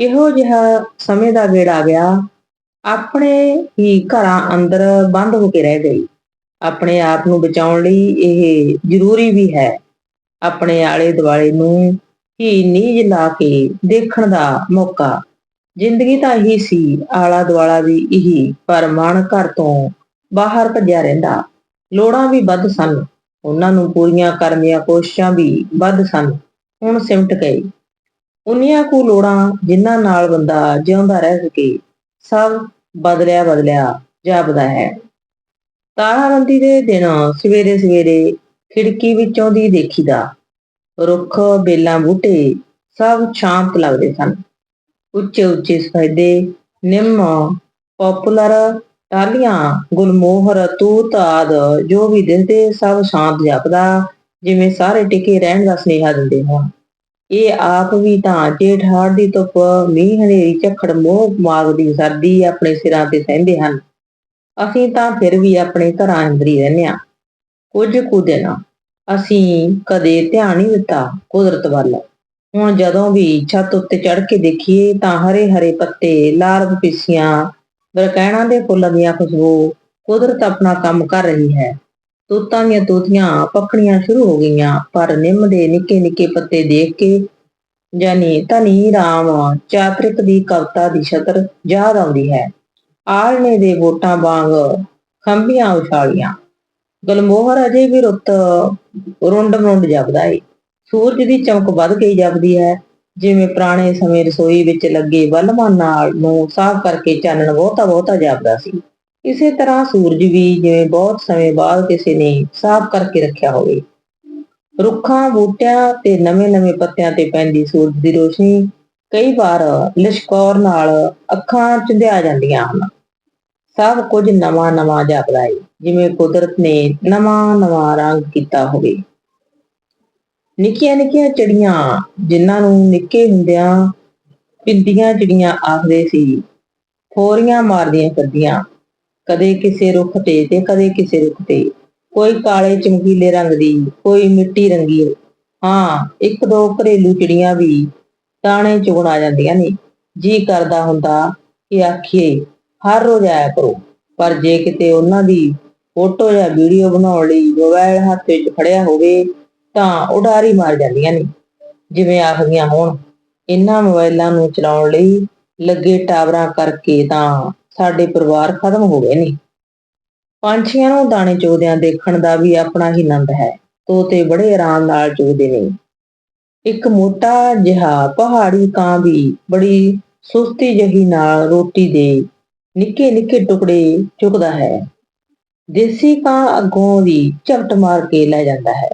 ਕਿਹੋ ਜਿਹਾ ਸਮੇਂ ਦਾ ਗੇੜ ਆ ਗਿਆ? ਆਪਣੇ ਹੀ ਘਰਾਂ ਅੰਦਰ ਬੰਦ ਹੋ ਕੇ ਰਹਿ ਗਈ। ਆਪਣੇ ਆਪ ਨੂੰ ਬਚਾਉਣ ਲਈ ਇਹ ਜ਼ਰੂਰੀ ਵੀ ਹੈ। ਆਪਣੇ ਆਲੇ ਦੁਆਲੇ ਨੂੰ ਹੀ ਨੀਜ ਲਾ ਕੇ ਦੇਖਣ ਦਾ ਮੌਕਾ। ਜ਼ਿੰਦਗੀ ਤਾਂ ਇਹੀ ਸੀ ਆਲਾ ਦੁਆਲਾ ਵੀ ਇਹੀ, ਪਰ ਮਨ ਘਰ ਤੋਂ ਬਾਹਰ ਭੱਜਿਆ ਰਹਿੰਦਾ। ਲੋੜਾਂ ਵੀ ਵੱਧ ਸਨ। ਉਹਨਾਂ ਨੂੰ ਪੂਰੀਆਂ ਕਰਨ ਦੀਆਂ ਕੋਸ਼ਿਸ਼ਾਂ ਵੀ ਵੱਧ ਸਨ। ਹੁਣ ਸਿਮਟ ਗਏ। ਉਨੀਆਂ ਕੁ ਲੋੜਾਂ ਜਿਨ੍ਹਾਂ ਨਾਲ ਬੰਦਾ ਜਿਉਂਦਾ ਰਹਿ ਸਕੇ, ਸਭ ਬਦਲਿਆ ਬਦਲਿਆ ਜਾਪਦਾ ਹੈ। ਤਾਰਾਬੰਦੀ ਦੇ ਦਿਨ ਸਵੇਰੇ ਸਵੇਰੇ ਖਿੜਕੀ ਵਿੱਚੋਂ ਦੀ ਦੇਖੀਦਾ, ਰੁੱਖ, ਬੇਲਾਂ, ਬੂਟੇ ਸਭ ਸ਼ਾਂਤ ਲੱਗਦੇ ਸਨ। ਉੱਚੇ ਉੱਚੇ ਸਫੈਦੇ, ਨਿੰਮ, ਪਪੂਲਰ ਟਾਲੀਆਂ ਗੁਲਮੋਹਰ, ਤੂਤ ਆਦ ਜੋ ਵੀ ਦਿਸਦੇ ਸਭ ਸ਼ਾਂਤ ਜਾਪਦਾ, ਜਿਵੇਂ ਸਾਰੇ ਟਿਕੇ ਰਹਿਣ ਦਾ ਸੁਨੇਹਾ ਦਿੰਦੇ ਹੋਣ। ਇਹ ਆਪ ਵੀ ਤਾਂ ਜੇਠ ਹਾੜ ਦੀ ਧੁੱਪ ਮੀਂਹ ਹਨੇਰੀ ਝੱਖੜ ਮੋਹ ਮਾਗ ਦੀ ਸਰਦੀ ਆਪਣੇ ਸਿਰਾਂ ਤੇ ਸਹਿੰਦੇ ਹਨ। ਅਸੀਂ ਤਾਂ ਫਿਰ ਵੀ ਆਪਣੇ ਘਰਾਂ ਅੰਦਰ ਹੀ ਰਹਿੰਦੇ ਹਾਂ। ਕੁਝ ਕੁ ਦਿਨ ਅਸੀਂ ਕਦੇ ਧਿਆਨ ਨਹੀਂ ਦਿੱਤਾ ਕੁਦਰਤ ਵੱਲ। ਹੁਣ ਜਦੋਂ ਵੀ ਛੱਤ ਉੱਤੇ ਚੜ੍ਹ ਕੇ ਦੇਖੀਏ ਤਾਂ ਹਰੇ ਹਰੇ ਪੱਤੇ ਲਾਲ ਪਪੀਸੀਆਂ ਬਰਕੈਣਾ ਦੇ ਫੁੱਲਾਂ ਦੀਆਂ ਖੁਸ਼ਬੂ, ਕੁਦਰਤ ਆਪਣਾ ਕੰਮ ਕਰ ਰਹੀ ਹੈ। ਤੋਤਾਂ ਦੀਆਂ ਤੋਤੀਆਂ ਪੱਕਣੀਆਂ ਸ਼ੁਰੂ ਹੋ ਗਈਆਂ, ਪਰ ਨਿੰਮ ਦੇ ਨਿੱਕੇ ਨਿੱਕੇ ਪੱਤੇ ਦੇਖ ਕੇ ਜਾਨੀ ਧਨੀ ਰਾਮ ਚਾਤ੍ਰਿਕ ਦੀ ਕਵਿਤਾ ਦੀ ਛਤਰ ਯਾਦ ਆਉਂਦੀ ਹੈ। ਆਲਣੇ ਦੇ ਵੋਟਾਂ ਵਾਂਗ ਖੰਭੀਆਂ ਉਛਾਲੀਆਂ। ਗਲਮੋਹਰ ਅਜੇ ਵੀ ਰੁੱਤ ਰੁੰਡ ਰੁੰਡ ਜਪਦਾ ਏ। ਸੂਰਜ ਦੀ ਚਮਕ ਵੱਧ ਗਈ ਜਪਦੀ ਹੈ। ਜਿਵੇਂ ਪੁਰਾਣੇ ਸਮੇਂ ਰਸੋਈ ਵਿੱਚ ਲੱਗੇ ਬਲਬਾਂ ਨਾਲ ਨੂੰ ਸਾਫ਼ ਕਰਕੇ ਚਾਨਣ ਬਹੁਤਾ ਬਹੁਤਾ ਜਾਪਦਾ ਸੀ। ਇਸੇ ਤਰ੍ਹਾਂ ਸੂਰਜ ਵੀ ਜਿਵੇਂ ਬਹੁਤ ਸਮੇਂ ਬਾਅਦ ਕਿਸੇ ਨੇ ਸਾਫ਼ ਕਰਕੇ ਰੱਖਿਆ ਹੋਵੇ। ਰੁੱਖਾਂ, ਬੂਟਿਆਂ ਤੇ ਨਵੇਂ-ਨਵੇਂ ਪੱਤਿਆਂ ਤੇ ਪੈਂਦੀ ਸੂਰਜ ਦੀ ਰੋਸ਼ਨੀ ਕਈ ਵਾਰ ਲਿਸ਼ਕੌਰ ਨਾਲ ਅੱਖਾਂ ਚੁੰਧਿਆ ਜਾਂਦੀਆਂ ਹਨ। ਸਭ ਕੁਝ ਨਵਾਂ-ਨਵਾਂ ਜਾਪਦਾ ਹੈ ਜਿਵੇਂ ਕੁਦਰਤ ਨੇ ਨਵਾਂ-ਨਵਾਂ ਰੰਗ ਕੀਤਾ ਹੋਵੇ। ਨਿੱਕੀਆਂ ਨਿੱਕੀਆਂ ਚਿੜੀਆਂ ਜਿਨ੍ਹਾਂ ਨੂੰ ਨਿੱਕੇ ਹੁੰਦਿਆਂ ਪਿੰਦੀਆਂ ਚਿੜੀਆਂ ਆਖਦੇ ਸੀ ਫੋਰੀਆਂ ਮਾਰਦੀਆਂ ਫਿਰਦੀਆਂ। ਕਦੇ ਕਿਸੇ ਰੁੱਖ ਤੇ ਤੇ ਕਦੇ ਕਿਸੇ ਰੁੱਖ ਤੇ। ਕੋਈ ਕਾਲੇ ਚਮਕੀਲੇ ਰੰਗ ਦੀ, ਕੋਈ ਮਿੱਟੀ ਰੰਗੀ ਹਾਂ, ਇੱਕ ਦੋ ਘਰੇਲੂ ਚਿੜੀਆਂ ਵੀ ਦਾਣੇ ਚੁਗਣ ਆ ਜਾਂਦੀਆਂ ਨੇ। ਜੀ ਕਰਦਾ ਹੁੰਦਾ ਕਿ ਆਖੀਏ, ਹਰ ਰੋਜ਼ ਆਇਆ ਕਰੋ। ਪਰ ਜੇ ਕਿਤੇ ਉਹਨਾਂ ਦੀ ਫੋਟੋ ਜਾਂ ਵੀਡੀਓ ਬਣਾਉਣ ਲਈ ਮੋਬਾਈਲ ਹੱਥ ਵਿੱਚ ਫੜਿਆ ਹੋਵੇ, ਤਾਂ ਉਡਾਰੀ ਮਾਰ ਜਾਂਦੀਆਂ ਨੇ। ਜਿਵੇਂ ਆਖਦੀਆਂ ਹੋਣ, ਇਹਨਾਂ ਮੋਬਾਈਲਾਂ ਨੂੰ ਚਲਾਉਣ ਲਈ ਲੱਗੇ ਟਾਵਰਾਂ ਕਰਕੇ ਤਾਂ ਸਾਡੇ ਪਰਿਵਾਰ ਖਤਮ ਹੋ ਗਏ ਨੇ। ਪੰਛੀਆਂ ਨੂੰ ਦਾਣੇ ਚੋਦਿਆਂ ਦੇਖਣ ਦਾ ਵੀ ਆਪਣਾ ਹੀ ਆਨੰਦ ਹੈ। ਤੋਤੇ ਬੜੇ ਆਰਾਮ ਨਾਲ ਚੋਦੇ ਨੇ। ਇੱਕ ਮੋਟਾ ਜਿਹਾ ਪਹਾੜੀ ਕਾਂ ਵੀ ਬੜੀ ਸੁਸਤੀ ਜਹੀ ਨਾਲ ਰੋਟੀ ਦੇ ਨਿੱਕੇ ਨਿੱਕੇ ਟੁਕੜੇ ਚੁੱਕਦਾ ਹੈ। ਦੇਸੀ ਕਾਂ ਅੱਗੋਂ ਦੀ ਝਪਟ ਮਾਰ ਕੇ ਲੈ ਜਾਂਦਾ ਹੈ।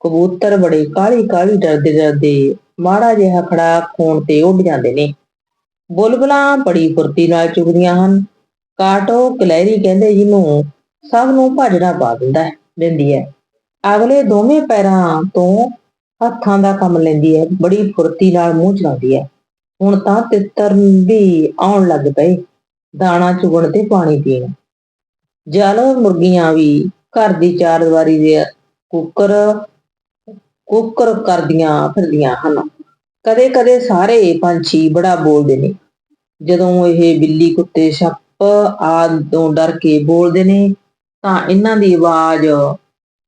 ਕਬੂਤਰ ਬੜੇ ਕਾਲੀ ਕਾਲੀ ਡਰਦੇ ਡਰਦੇ ਮਾੜਾ ਜਿਹਾ ਖੜਾ ਖੋਣ ਤੇ ਉੱਡ ਜਾਂਦੇ ਨੇ। ਬੁਲਬੁਲਾਂ ਬੜੀ ਫੁਰਤੀ ਨਾਲ ਚੁਗਦੀਆਂ ਹਨ। ਕਾਟੋ ਕਲੈਰੀ ਕਹਿੰਦੇ ਜਿਹਨੂੰ ਸਭ ਨੂੰ ਭਾਜੜਾ ਪਾ ਦਿੰਦਾ ਹੈ ਦਿੰਦੀ ਹੈ। ਅਗਲੇ ਦੋਵੇਂ ਪੈਰਾਂ ਤੋਂ ਹੱਥਾਂ ਦਾ ਕੰਮ ਲੈਂਦੀ ਹੈ। ਬੜੀ ਫੁਰਤੀ ਨਾਲ ਮੂੰਹ ਚਲਾਉਂਦੀ ਹੈ। ਹੁਣ ਤਾਂ ਤਿੱਤਰ ਵੀ ਆਉਣ ਲੱਗ ਪਏ। ਦਾਣਾ ਚੁਗਣ ਤੇ ਪਾਣੀ ਪੀਣ। ਜਲ ਮੁਰਗੀਆਂ ਵੀ ਘਰ ਦੀ ਚਾਰ ਦੀਵਾਰੀ ਦੇ ਕੁੱਕਰ ਕੁੱਕਰ ਕਰਦੀਆਂ ਫਿਰਦੀਆਂ ਹਨ। ਕਦੇ ਕਦੇ ਸਾਰੇ ਪੰਛੀ ਬੜਾ ਬੋਲਦੇ ਨੇ। ਜਦੋਂ ਇਹ ਬਿੱਲੀ ਕੁੱਤੇ ਸੱਪ ਆਦਿ ਤੋਂ ਡਰ ਕੇ ਬੋਲਦੇ ਨੇ, ਤਾਂ ਇਹਨਾਂ ਦੀ ਆਵਾਜ਼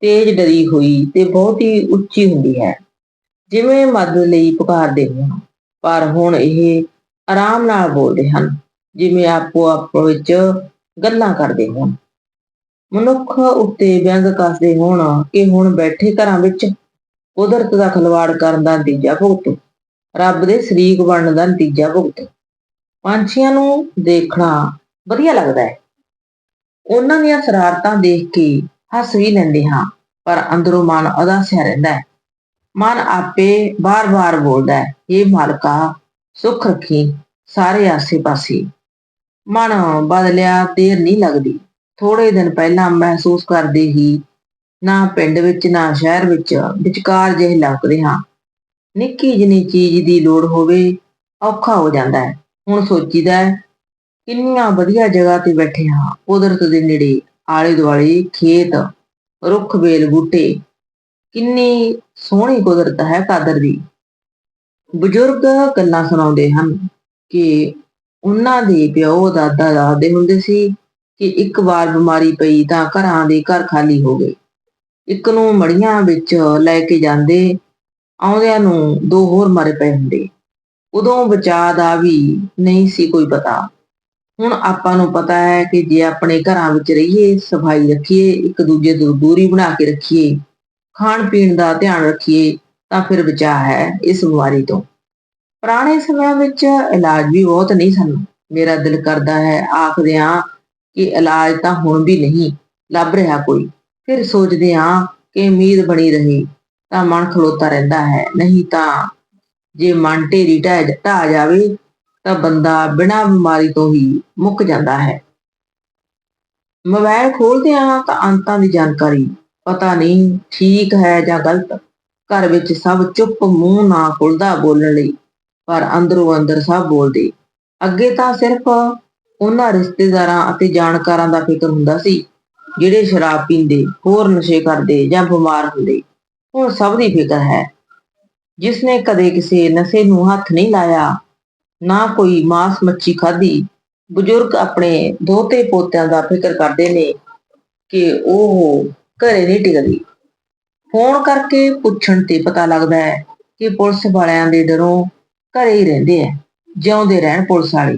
ਤੇਜ਼ ਡਰੀ ਹੋਈ ਤੇ ਬਹੁਤ ਹੀ ਉੱਚੀ ਹੁੰਦੀ ਹੈ। ਜਿਵੇਂ ਮਦਦ ਲਈ ਪੁਕਾਰਦੇ ਹੋਣ, ਪਰ ਹੁਣ ਇਹ ਆਰਾਮ ਨਾਲ ਬੋਲਦੇ ਹਨ, ਜਿਵੇਂ ਆਪੋ ਆਪ ਵਿੱਚ ਗੱਲਾਂ ਕਰਦੇ ਹੋਣ। ਮਨੁੱਖ ਉੱਤੇ ਵਿਅੰਗ ਕੱਸਦੇ ਹੋਣ ਕਿ ਹੁਣ ਬੈਠੇ ਘਰਾਂ ਵਿੱਚ ਕੁਦਰਤ ਦਾ ਖਲਵਾੜ ਕਰਨ ਦਾ ਨਤੀਜਾ ਭੁਗਤੋ, ਰੱਬ ਦੇ ਸ਼ਰੀਕ ਬਣਨ ਦਾ ਨਤੀਜਾ ਭੁਗਤੋ। ਪੰਛੀਆਂ ਨੂੰ ਦੇਖਣਾ ਵਧੀਆ ਲੱਗਦਾ ਹੈ। ਉਹਨਾਂ ਦੀਆਂ ਸ਼ਰਾਰਤਾਂ ਦੇਖ ਕੇ ਹੱਸ ਵੀ ਲੈਂਦੇ ਹਾਂ, ਪਰ ਅੰਦਰੋਂ ਮਨ ਉਦਾਸਿਆ ਰਹਿੰਦਾ ਹੈ। ਮਨ ਆਪੇ ਬਾਰ-ਬਾਰ ਬੋਲਦਾ ਹੈ ਇਹ ਮਾਲਕਾ, ਸੁੱਖ ਰੱਖੀ, ਸਾਰੇ ਆਸੇ-ਪਾਸੇ। ਮਨ ਬਦਲਿਆ ਦੇਰ ਨਹੀਂ ਲੱਗਦੀ। ਥੋੜੇ ਦਿਨ ਪਹਿਲਾਂ ਮਹਿਸੂਸ ਕਰਦੇ ਹੀ ਨਾ ਪਿੰਡ ਵਿੱਚ, ਨਾ ਸ਼ਹਿਰ ਵਿੱਚ ਵਿਚਕਾਰ ਜਿਹੇ ਲੱਗਦੇ ਹਾਂ। ਨਿੱਕੀ ਜਿਹੀ ਚੀਜ਼ ਦੀ ਲੋੜ ਹੋਵੇ, ਔਖਾ ਹੋ ਜਾਂਦਾ ਹੈ। ਹੁਣ ਸੋਚੀਦਾ ਹੈ, ਕਿੰਨੀਆਂ ਵਧੀਆ ਜਗ੍ਹਾ ਤੇ ਬੈਠੇ ਹਾਂ, ਕੁਦਰਤ ਦੇ ਨੇੜੇ ਆਲੇ ਦੁਆਲੇ ਖੇਤ, ਰੁੱਖ, ਵੇਲ, ਬੂਟੇ, ਕਿੰਨੀ ਸੋਹਣੀ ਕੁਦਰਤ ਹੈ ਕਾਦਰ ਦੀ। ਬਜ਼ੁਰਗ ਗੱਲਾਂ ਸੁਣਾਉਂਦੇ ਹਨ ਕਿ ਉਹਨਾਂ ਦੇ ਪਿਓ, ਦਾਦਾ ਦੱਸਦੇ ਹੁੰਦੇ ਸੀ ਕਿ ਇੱਕ ਵਾਰ ਬਿਮਾਰੀ ਪਈ ਤਾਂ ਘਰਾਂ ਦੇ ਘਰ ਖਾਲੀ ਹੋ ਗਏ। ਇੱਕ ਨੂੰ ਮੜੀਆਂ ਵਿੱਚ ਲੈ ਕੇ ਜਾਂਦੇ, ਆਉਂਦਿਆਂ ਨੂੰ ਦੋ ਹੋਰ ਮਰੇ ਪਏ ਹੁੰਦੇ। ਉਦੋਂ ਬਚਾਅ ਦਾ ਵੀ ਨਹੀਂ ਸੀ ਕੋਈ ਪਤਾ। ਹੁਣ ਆਪਾਂ ਨੂੰ ਪਤਾ ਹੈ ਕਿ ਜੇ ਆਪਣੇ ਘਰਾਂ ਵਿੱਚ ਰਹੀਏ, ਸਫ਼ਾਈ ਰੱਖੀਏ, ਇੱਕ ਦੂਜੇ ਤੋਂ ਦੂਰੀ ਬਣਾ ਕੇ ਰੱਖੀਏ, ਖਾਣ ਪੀਣ ਦਾ ਧਿਆਨ ਰੱਖੀਏ, ਤਾਂ ਫਿਰ ਬਚਾਅ ਹੈ ਇਸ ਬਿਮਾਰੀ ਤੋਂ। ਪੁਰਾਣੇ ਸਮਿਆਂ ਵਿੱਚ ਇਲਾਜ ਵੀ ਬਹੁਤ ਨਹੀਂ ਸਨ। ਮੇਰਾ ਦਿਲ ਕਰਦਾ ਹੈ, ਆਖਦੇ ਆਖਦਿਆਂ ਕਿ ਇਲਾਜ ਤਾਂ ਹੁਣ ਵੀ ਨਹੀਂ, ਲੱਭ ਰਿਹਾ ਕੋਈ। ਫਿਰ ਸੋਚਦੇ ਹਾਂ ਕਿ ਉਮੀਦ ਬਣੀ ਰਹੇ, ਤਾਂ ਮਨ ਖਲੋਤਾ ਰਹਿੰਦਾ ਹੈ। ਨਹੀਂ ਤਾਂ ਜੇ ਮਨ ਢੇਰੀ ਢਹਿ ਢਾਹ ਜਾਵੇ, ਤਾਂ ਬੰਦਾ ਬਿਨਾਂ ਬਿਮਾਰੀ ਤੋਂ ਹੀ ਮੁੱਕ ਜਾਂਦਾ ਹੈ। ਮੋਬਾਈਲ ਖੋਲਦੇ ਹਾਂ ਤਾਂ ਅੰਤਾਂ ਦੀ ਜਾਣਕਾਰੀ, ਪਤਾ ਨਹੀਂ ਠੀਕ ਹੈ ਜਾਂ ਗਲਤ। ਘਰ ਵਿੱਚ ਸਭ ਚੁੱਪ ਮੂੰਹ ਨਾ ਖੁੱਲਦਾ ਬੋਲਣ ਲਈ, ਪਰ ਅੰਦਰੋਂ ਅੰਦਰ ਸਭ ਬੋਲਦੇ। ਅੱਗੇ ਤਾਂ ਸਿਰਫ ਉਹਨਾਂ ਰਿਸ਼ਤੇਦਾਰਾਂ ਅਤੇ ਜਾਣਕਾਰਾਂ ਦਾ ਫਿਕਰ ਹੁੰਦਾ ਸੀ, ਜਿਹੜੇ ਸ਼ਰਾਬ ਪੀਂਦੇ, ਹੋਰ ਨਸ਼ੇ ਕਰਦੇ ਜਾਂ ਬਿਮਾਰ ਹੁੰਦੇ। ਹੁਣ ਸਭ ਦੀ ਫਿਕਰ ਹੈ। ਜਿਸ ਨੇ ਕਦੇ ਕਿਸੇ ਨਸ਼ੇ ਨੂੰ ਹੱਥ ਨਹੀਂ ਲਾਇਆ, ਨਾ ਕੋਈ ਮਾਸ ਮੱਛੀ ਖਾਧੀ, ਬਜ਼ੁਰਗ ਆਪਣੇ ਦੋਤੇ ਪੋਤਿਆਂ ਦਾ ਫਿਕਰ ਕਰਦੇ ਨੇ ਕਿ ਉਹ ਘਰੇ ਨਹੀਂ ਟਿਕਦੀ। ਫੋਨ ਕਰਕੇ ਪੁੱਛਣ ਤੇ ਪਤਾ ਲੱਗਦਾ ਹੈ ਕਿ ਪੁਲਿਸ ਵਾਲਿਆਂ ਦੇ ਡਰੋਂ ਘਰੇ ਹੀ ਰਹਿੰਦੇ ਆ ਜਿਉਂਦੇ ਰਹਿਣ ਪੁਲਿਸ ਵਾਲੇ।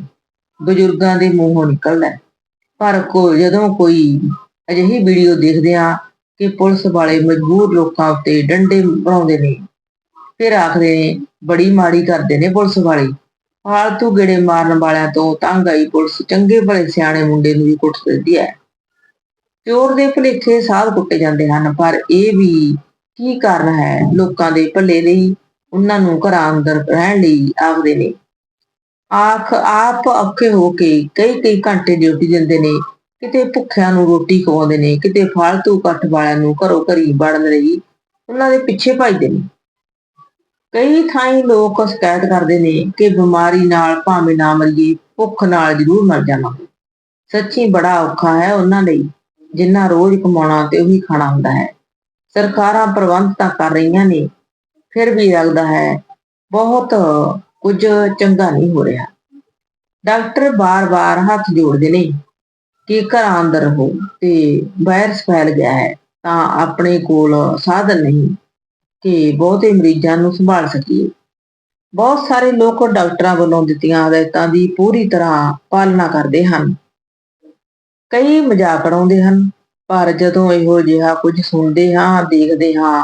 ਬਜ਼ੁਰਗਾਂ ਦੇ ਮੂੰਹੋਂ ਨਿਕਲਦਾ ਪਰ ਕੋ, ਜਦੋਂ ਕੋਈ ਅਜਿਹੀ ਵੀਡੀਓ ਦੇਖਦੇ ਆ ਕਿ ਪੁਲਿਸ ਵਾਲੇ ਮਜਬੂਰ ਲੋਕਾਂ ਉੱਤੇ ਡੰਡੇ ਬਣਾਉਂਦੇ ਨੇ ਫਿਰ ਆਖਦੇ ਨੇ ਬੜੀ ਮਾੜੀ ਕਰਦੇ ਨੇ ਪੁਲਿਸ ਵਾਲੇ। ਫਾਲਤੂ ਗੇੜੇ ਮਾਰਨ ਵਾਲਿਆਂ ਤੋਂ ਤੰਗ ਆਈ ਪੁਲਿਸ। ਚੰਗੇ ਭਲੇ ਸਿਆਣੇ ਮੁੰਡੇ ਨੂੰ ਵੀ ਕੁੱਟ ਦਿੰਦੀ ਹੈ ਚੋਰ ਦੇ ਭੁਲੇਖੇ ਸਾਧ ਕੁੱਟੇ ਜਾਂਦੇ ਹਨ, ਪਰ ਇਹ ਵੀ ਕੀ ਕਾਰਨ ਹੈ? ਲੋਕਾਂ ਦੇ ਭਲੇ ਲਈ, ਉਹਨਾਂ ਨੂੰ ਘਰਾਂ ਅੰਦਰ ਰਹਿਣ ਲਈ ਆਖਦੇ ਨੇ। ਆਖ, ਆਪ ਔਖੇ ਹੋ ਕੇ ਕਈ ਕਈ ਘੰਟੇ ਡਿਊਟੀ ਦਿੰਦੇ ਨੇ। ਕਿਤੇ ਭੁੱਖਿਆਂ ਨੂੰ ਰੋਟੀ ਖਵਾਉਂਦੇ ਨੇ, ਕਿਤੇ ਫਾਲਤੂ ਇਕੱਠ ਵਾਲਿਆਂ ਨੂੰ ਘਰੋਂ ਘਰੀ ਵੜਨ ਲਈ ਉਹਨਾਂ ਦੇ ਪਿੱਛੇ ਭੱਜਦੇ ਨੇ। ਕਈ ਥਾਈਂ ਲੋਕ ਸ਼ਿਕਾਇਤ ਕਰਦੇ ਨੇ ਕਿ ਬਿਮਾਰੀ ਨਾਲ ਭਾਵੇਂ ਨਾ ਮਰੀਏ, ਭੁੱਖ ਨਾਲ ਜ਼ਰੂਰ ਮਰ ਜਾਣਾ ਸੱਚੀ ਬੜਾ ਔਖਾ ਹੈ ਉਹਨਾਂ ਲਈ, ਜਿੰਨਾ ਰੋਜ਼ ਕਮਾਉਣਾ ਤੇ ਉਹੀ ਖਾਣਾ ਹੁੰਦਾ ਹੈ। ਸਰਕਾਰਾਂ ਪ੍ਰਬੰਧ ਤਾਂ ਕਰ ਰਹੀਆਂ ਨੇ, ਫਿਰ ਵੀ ਲੱਗਦਾ ਹੈ, ਬਹੁਤ ਕੁਝ ਚੰਗਾ ਨਹੀਂ ਹੋ ਰਿਹਾ। ਡਾਕਟਰ ਬਾਰ-ਬਾਰ ਹੱਥ ਜੋੜਦੇ ਨੇ ਕਿ ਘਰਾਂ ਅੰਦਰ ਰਹੋ ਤੇ ਵਾਇਰਸ ਫੈਲ ਗਿਆ ਹੈ ਤਾਂ ਆਪਣੇ ਕੋਲ ਸਾਧਨ ਨਹੀਂ। ਕਿ ਬਹੁਤੇ ਮਰੀਜ਼ਾਂ ਨੂੰ ਸੰਭਾਲ ਸਕੀਏ। ਬਹੁਤ ਸਾਰੇ ਲੋਕ ਡਾਕਟਰਾਂ ਵੱਲੋਂ ਦਿੱਤੀਆਂ ਹਦਾਇਤਾਂ ਦੀ ਪੂਰੀ ਤਰ੍ਹਾਂ ਪਾਲਣਾ ਕਰਦੇ ਹਨ। ਕਈ ਮਜ਼ਾਕ ਉਡਾਉਂਦੇ ਹਨ, ਪਰ ਜਦੋਂ ਇਹੋ ਜਿਹਾ ਕੁਝ ਸੁਣਦੇ ਹਾਂ, ਦੇਖਦੇ ਹਾਂ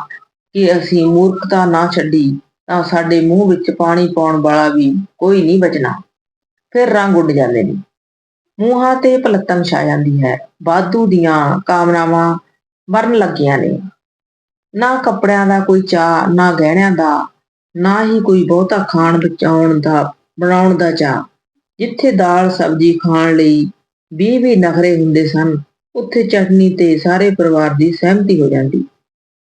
ਕਿ ਅਸੀਂ ਮੂਰਖਤਾ ਨਾ ਛੱਡੀ, ਤਾਂ ਸਾਡੇ ਮੂੰਹ ਵਿੱਚ ਪਾਣੀ ਪਾਉਣ ਵਾਲਾ ਵੀ ਕੋਈ ਨਹੀਂ ਬਚਣਾ। ਫਿਰ ਰੰਗ ਉੱਡ ਜਾਂਦੇ ਨੇ। ਮੂੰਹਾਂ ਤੇ ਪਲੱਤਨ ਛਾ ਜਾਂਦੀ ਹੈ। ਬਾਦੂ ਦੀਆਂ ਕਾਮਨਾਵਾਂ ਮਰਨ ਲੱਗੀਆਂ ਨੇ। ਨਾ ਕੱਪੜਿਆਂ ਦਾ ਕੋਈ ਚਾਹ ਨਾ ਗਹਿਣਿਆਂ ਦਾ, ਨਾ ਹੀ ਕੋਈ ਬਹੁਤਾ ਖਾਣ ਬਚਾਉਣ ਦਾ, ਬਣਾਉਣ ਦਾ ਚਾਹ ਜਿੱਥੇ ਦਾਲ ਸਬਜ਼ੀ ਖਾਣ ਲਈ 20 ਵੀ ਨਖਰੇ ਹੁੰਦੇ ਸਨ, ਉੱਥੇ ਚਟਨੀ ਤੇ ਸਾਰੇ ਪਰਿਵਾਰ ਦੀ ਸਹਿਮਤੀ ਹੋ ਜਾਂਦੀ।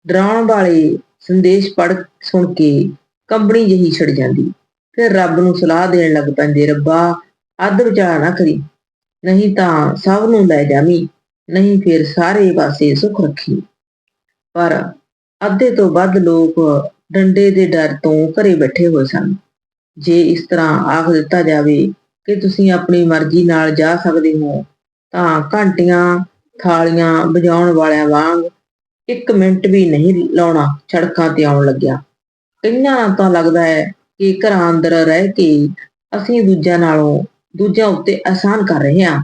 ਡਰਾਉਣ ਵਾਲੇ ਸੰਦੇਸ਼ ਪੜ੍ਹ ਸੁਣ ਕੇ ਕੰਬਣੀ ਜਹੀ ਛੜ ਜਾਂਦੀ। ਫਿਰ ਰੱਬ ਨੂੰ ਸਲਾਹ ਦੇਣ ਲੱਗ ਪੈਂਦੇ, ਰੱਬਾ, ਅੱਧ ਵਿਚਾਰ ਨਾ ਕਰੀ। ਨਹੀਂ ਤਾਂ ਸਭ ਨੂੰ ਲੈ ਜਾਵੀਂ, ਨਹੀਂ ਫਿਰ ਸਾਰੇ ਪਾਸੇ ਸੁੱਖ ਰੱਖੀ। ਪਰ ਅੱਧੇ ਤੋਂ ਵੱਧ ਲੋਕ ਡੰਡੇ ਦੇ ਡਰ ਤੋਂ ਘਰੇ ਬੈਠੇ ਹੋਏ ਸਨ। ਜੇ ਇਸ ਤਰ੍ਹਾਂ ਆਖ ਦਿੱਤਾ ਜਾਵੇ ਕਿ ਤੁਸੀਂ ਆਪਣੀ ਮਰਜ਼ੀ ਨਾਲ ਜਾ ਸਕਦੇ ਹੋ, ਤਾਂ ਘੰਟੀਆਂ ਥਾਲੀਆਂ ਵਜਾਉਣ ਵਾਲਿਆਂ ਵਾਂਗ ਇੱਕ ਮਿੰਟ ਵੀ ਨਹੀਂ ਲਾਉਣਾ ਸੜਕਾਂ ਤੇ ਆਉਣ ਲੱਗਿਆ। ਕਈਆਂ ਤਾਂ ਲੱਗਦਾ ਹੈ ਕਿ ਘਰਾਂ ਅੰਦਰ ਰਹਿ ਕੇ ਅਸੀਂ ਦੂਜਿਆਂ ਨਾਲੋਂ ਦੂਜਿਆਂ ਉੱਤੇ ਆਸਾਨ ਕਰ ਰਹੇ ਹਾਂ।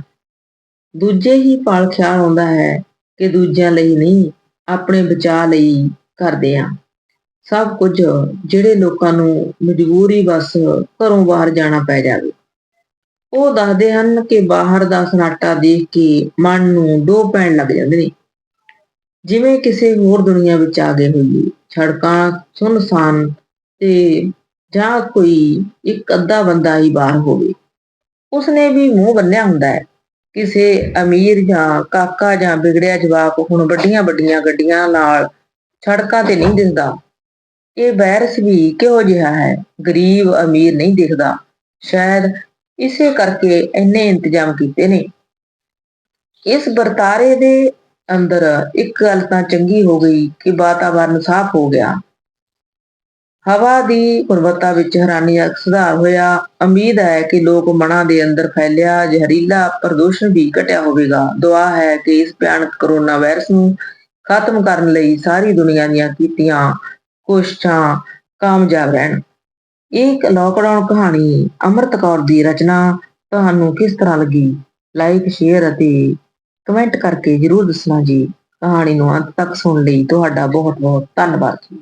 ਦੂਜੇ ਹੀ ਪਾਲ ਖਿਆਲ ਆਉਂਦਾ ਹੈ ਕਿ ਦੂਜਿਆਂ ਲਈ ਨਹੀਂ, ਆਪਣੇ ਬਚਾਅ ਲਈ ਕਰਦੇ ਹਾਂ। ਸਭ ਕੁਝ ਜਿਹੜੇ ਲੋਕਾਂ ਨੂੰ ਮਜਬੂਰੀ ਬਸ ਘਰੋਂ ਬਾਹਰ ਜਾਣਾ ਪੈ ਜਾਵੇ। ਉਹ ਦੱਸਦੇ ਹਨ ਕਿ ਬਾਹਰ ਦਾ ਸਨਾਟਾ ਦੇਖ ਕੇ ਮਨ ਨੂੰ ਡੋ ਪੈਣ ਲੱਗ ਜਾਂਦੇ ਨੇ। ਜਿਵੇਂ ਕਿਸੇ ਹੋਰ ਦੁਨੀਆ ਵਿੱਚ ਆ ਗਏ ਹੋਈਏ, ਸੜਕਾਂ ਸੁੰਨਸਾਨ ਤੇ ਜਾਂ ਕੋਈ ਇੱਕ ਅੱਧਾ ਬੰਦਾ ਹੀ ਬਾਹਰ ਹੋਵੇ। ਉਸਨੇ ਵੀ ਮੂੰਹ ਬੰਨਿਆ ਹੁੰਦਾ ਹੈ। ਕਿਸੇ ਅਮੀਰ ਜਾਂ ਕਾਕਾ ਜਾਂ ਵਿਗੜਿਆ ਜਵਾਕ ਹੁਣ ਵੱਡੀਆਂ ਵੱਡੀਆਂ ਗੱਡੀਆਂ ਨਾਲ ਸੜਕਾਂ ਤੇ ਨਹੀਂ ਦਿਸਦਾ ਇਹ ਵਾਇਰਸ ਵੀ ਕਿਹੋ ਜਿਹਾ ਹੈ, ਗਰੀਬ ਅਮੀਰ ਨਹੀਂ ਦਿਖਦਾ। ਸ਼ਾਇਦ ਇਸੇ ਕਰਕੇ ਇੰਨੇ ਇੰਤਜ਼ਾਮ ਕੀਤੇ ਨੇ। ਇਸ ਵਰਤਾਰੇ ਦੇ ਅੰਦਰ ਇੱਕ ਗੱਲ ਤਾਂ ਚੰਗੀ ਹੋ ਗਈ ਕਿ ਵਾਤਾਵਰਨ ਸਾਫ਼ ਹੋ ਗਿਆ। ਹਵਾ ਦੀ ਗੁਣਵੱਤਾ ਵਿੱਚ ਹੈਰਾਨੀ ਸੁਧਾਰ ਹੋਇਆ। ਉਮੀਦ ਹੈ ਕਿ ਲੋਕ ਮਨਾਂ ਦੇ ਅੰਦਰ ਫੈਲਿਆ ਜ਼ਹਿਰੀਲਾ ਪ੍ਰਦੂਸ਼ਣ ਵੀ ਘਟਿਆ ਹੋਵੇਗਾ। ਦੁਆ ਹੈ ਕਿ ਇਸ ਭਿਆਨਕ ਕਰੋਨਾ ਵਾਇਰਸ ਨੂੰ ਖਤਮ ਕਰਨ ਲਈ ਸਾਰੀ ਦੁਨੀਆ ਦੀਆਂ ਕੀਤੀਆਂ ਕੋਸ਼ਿਸ਼ਾਂ ਕਾਮਯਾਬ ਰਹਿਣ। ਇਹ ਇੱਕ ਲੋਕਡਾਊਨ ਕਹਾਣੀ ਅਮਰਤ ਕੌਰ ਦੀ ਰਚਨਾ ਤੁਹਾਨੂੰ ਕਿਸ ਤਰ੍ਹਾਂ ਲੱਗੀ? ਲਾਈਕ ਸ਼ੇਅਰ ਅਤੇ ਕਮੈਂਟ ਕਰਕੇ ਜਰੂਰ ਦੱਸਣਾ ਜੀ। ਕਹਾਣੀ ਨੂੰ ਅੰਤ ਤੱਕ ਸੁਣਨ ਲਈ ਤੁਹਾਡਾ ਬਹੁਤ ਬਹੁਤ ਧੰਨਵਾਦ ਜੀ।